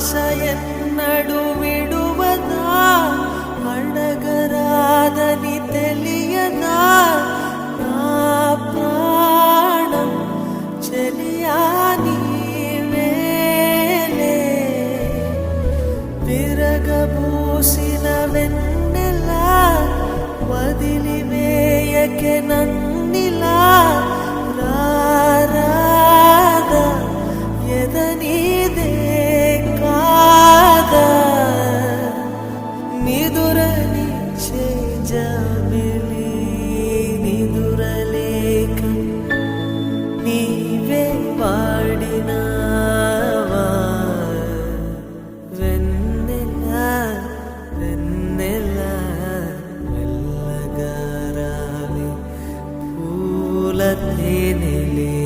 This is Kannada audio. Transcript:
ಆಸೆಯನ್ನಡುವಿಡುವದ ಅಡಗರಾದನಿ ತಿಳಿಯದ ಪ್ರಾಣ ಚಲಿಯಾನಿ ಮೇಲೆ. ತಿರಗಬೂಸಿನ ಬೆನ್ನೆಲ್ಲ lật thế này